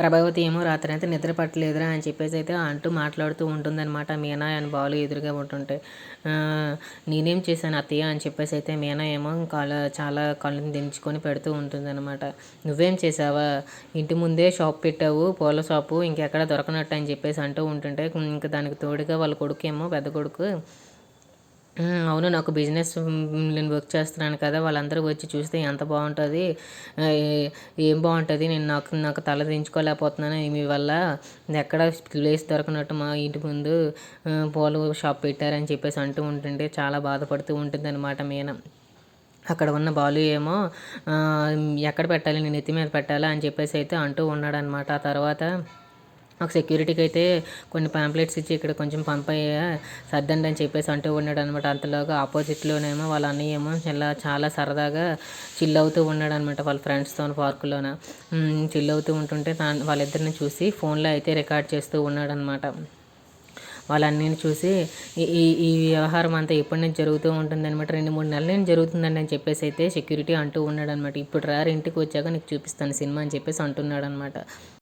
ప్రభావతి ఏమో రాత్రి అయితే నిద్ర పట్టలేదురా అని చెప్పేసి అయితే అంటూ మాట్లాడుతూ ఉంటుందన్నమాట. మీనా అని బాలు ఎదురుగా ఉంటుంటే నేనేం చేశాను అత్తయ్య అని చెప్పేసి అయితే మీనా ఏమో కాళ్ళ చాలా కళ్ళని దించుకొని పెడుతూ ఉంటుందన్నమాట. నువ్వేం చేసావా ఇంటి ముందే షాప్ పెట్టావు పూల షాపు ఇంకెక్కడ దొరకనట్టు అని చెప్పేసి అంటూ ఉంటుంటే ఇంకా దానికి తోడుగా వాళ్ళ కొడుకు ఏమో పెద్ద కొడుకు అవును నాకు బిజినెస్ నేను వర్క్ చేస్తున్నాను కదా వాళ్ళందరూ వచ్చి చూస్తే ఎంత బాగుంటుంది ఏం బాగుంటుంది నేను నాకు నాకు తల దించుకోలేకపోతున్నాను మీ వల్ల ఎక్కడ ప్లేస్ దొరకనట్టు మా ఇంటి ముందు పూల షాప్ పెట్టారని చెప్పేసి అంటూ ఉంటుంటే చాలా బాధపడుతూ ఉంటుంది అనమాట మీన. అక్కడ ఉన్న బాలు ఏమో ఎక్కడ పెట్టాలి నేను ఎత్తి మీద పెట్టాలా అని చెప్పేసి అయితే అంటూ ఉన్నాడనమాట ఆ తర్వాత ఒక సెక్యూరిటీకి అయితే కొన్ని పాంప్లెట్స్ ఇచ్చి ఇక్కడ కొంచెం పంపయ్యా సర్దండి అని చెప్పేసి అంటూ ఉన్నాడు అనమాట అంతలోగా ఆపోజిట్లోనేమో వాళ్ళ అన్నయ్య ఏమో చాలా చాలా సరదాగా చిల్ అవుతూ ఉన్నాడు అనమాట వాళ్ళ ఫ్రెండ్స్తో పార్కులోన చిల్ అవుతూ ఉంటుంటే వాళ్ళిద్దరిని చూసి ఫోన్లో అయితే రికార్డ్ చేస్తూ ఉన్నాడు అనమాట వాళ్ళన్నీ చూసి ఈ ఈ వ్యవహారం అంతా ఎప్పటి నుంచి జరుగుతూ ఉంటుందన్నమాట. రెండు మూడు నెలల నుంచి జరుగుతుందండి అని చెప్పేసి అయితే సెక్యూరిటీ అంటూ ఉన్నాడు అనమాట ఇప్పుడు రారు ఇంటికి వచ్చాక నీకు చూపిస్తాను సినిమా అని చెప్పేసి అంటున్నాడు అనమాట